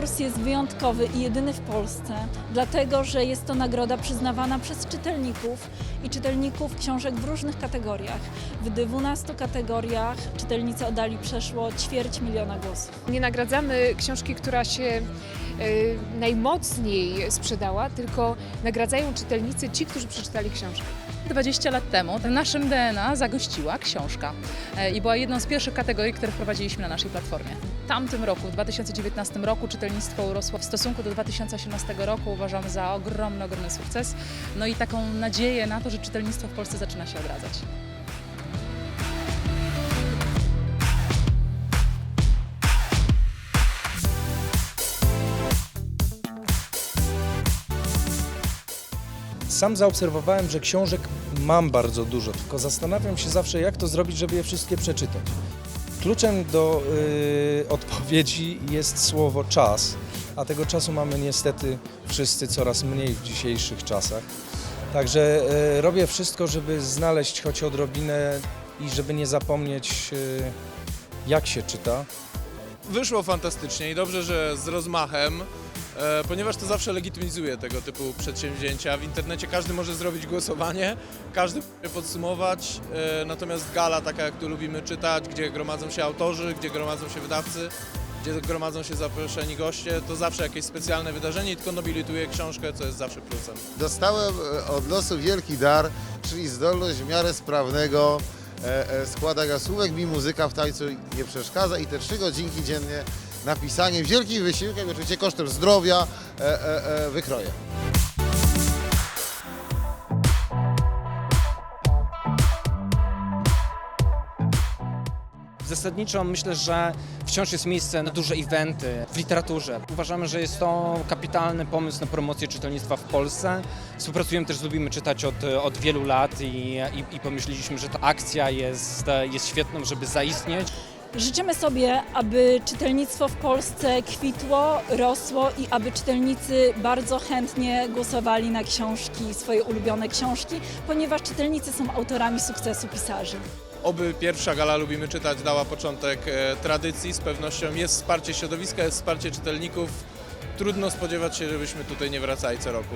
konkurs jest wyjątkowy i jedyny w Polsce, dlatego że jest to nagroda przyznawana przez czytelników i czytelników książek w różnych kategoriach. W 12 kategoriach czytelnicy oddali przeszło ćwierć miliona głosów. Nie nagradzamy książki, która się najmocniej sprzedała, tylko nagradzają czytelnicy ci, którzy przeczytali książkę. 20 lat temu w naszym DNA zagościła książka E, i była jedną z pierwszych kategorii, które wprowadziliśmy na naszej platformie. W tamtym roku, w 2019 roku czytelnictwo urosło w stosunku do 2018 roku, uważamy za ogromny, ogromny sukces. No i taką nadzieję na to, że czytelnictwo w Polsce zaczyna się odradzać. Sam zaobserwowałem, że książek mam bardzo dużo, tylko zastanawiam się zawsze, jak to zrobić, żeby je wszystkie przeczytać. Kluczem do y, odpowiedzi jest słowo czas, a tego czasu mamy niestety wszyscy coraz mniej w dzisiejszych czasach. Także y, robię wszystko, żeby znaleźć choć odrobinę i żeby nie zapomnieć, y, jak się czyta. Wyszło fantastycznie i dobrze, że z rozmachem, e, ponieważ to zawsze legitymizuje tego typu przedsięwzięcia. W internecie każdy może zrobić głosowanie, każdy może podsumować, e, natomiast gala, taka jak tu lubimy czytać, gdzie gromadzą się autorzy, gdzie gromadzą się wydawcy, gdzie gromadzą się zaproszeni goście, to zawsze jakieś specjalne wydarzenie i tylko nobilituje książkę, co jest zawsze plusem. Dostałem e, od losu wielki dar, czyli zdolność w miarę sprawnego e, e, składania słówek. Mi muzyka w tańcu nie przeszkadza i te trzy godzinki dziennie napisanie wielkim wysiłkiem, oczywiście kosztem zdrowia, e, wykroję. Zasadniczo myślę, że wciąż jest miejsce na duże eventy w literaturze. Uważamy, że jest to kapitalny pomysł na promocję czytelnictwa w Polsce. Współpracujemy też Lubimy Czytać od, od wielu lat i, i, i pomyśleliśmy, że ta akcja jest, jest świetną, żeby zaistnieć. Życzymy sobie, aby czytelnictwo w Polsce kwitło, rosło i aby czytelnicy bardzo chętnie głosowali na książki, swoje ulubione książki, ponieważ czytelnicy są autorami sukcesu pisarzy. Oby pierwsza gala Lubimy Czytać dała początek e, tradycji, z pewnością jest wsparcie środowiska, jest wsparcie czytelników. Trudno spodziewać się, żebyśmy tutaj nie wracali co roku.